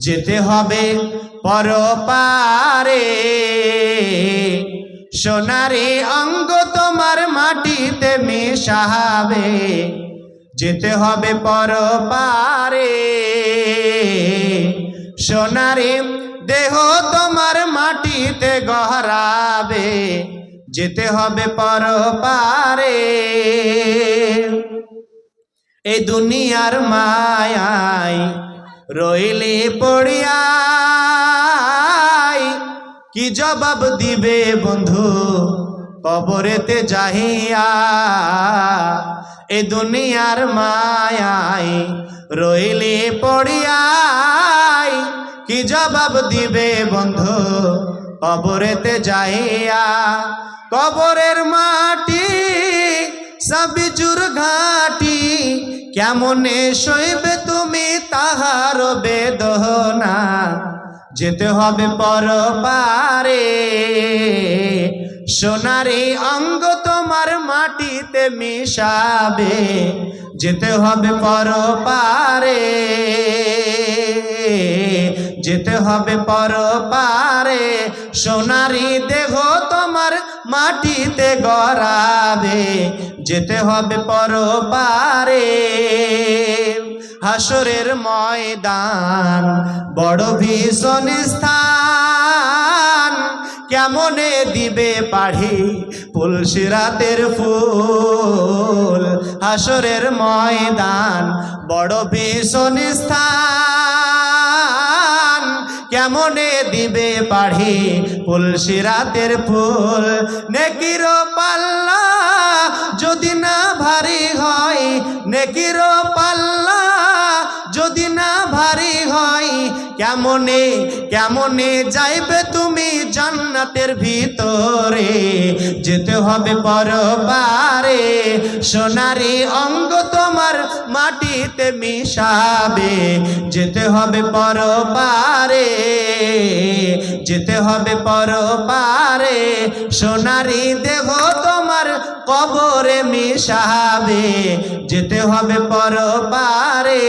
যেতে হবে পরপারে। সোনারে অঙ্গ তোমার মাটিতে মেশাবে। যেতে হবে পরপারে। সোনারে দেহ তোমার মাটিতে গহরাবে। যেতে হবে পরপারে। এই দুনিয়ার মায়ায় রইলে পড়িয়াই। কি জবাব দিবে বন্ধু? কবরেতে যাহিয়া এ দুনিয়ার মায়াই রইলে পড়িয়াই। কি জবাব দিবে বন্ধু? কবরেতে যাইয়া কবরের মাটি সব সবিজুর ঘাটি কেমনে শৈবে তুমি তাহার বেদনা? যেতে হবে পরপারে। সোনারি অঙ্গ তোমার মাটিতে মিশাবে। যেতে হবে পরপারে। যেতে হবে পরপারে। সোনারি দেহ তোমার মাটিতে গড়াবে, যেতে হবে পরপারে। হাসরের ময়দান, বড় ভীষণ স্থান। কেমনে দিবে পাড়ি তুলসী রাতের ফুল? হাসরের ময়দান, বড় ভীষণ স্থান। দিবে পাড়ি, তুলসী রাতের ফুল। নেকির পাল্লা যদি না ভারী হয়, নেকির পাল্লা যদি না ভারী হয়, কেমনে কেমনে যাইবে তুমি জান্নাতের ভিতরে? যেতে হবে পরবারে সোনারি অঙ্গ তোমার মাটিতে মিশাবে, যেতে হবে পরবারে যেতে হবে পরবারে সোনারি দেহ তোমার কবরে মিশাবে, যেতে হবে পরবারে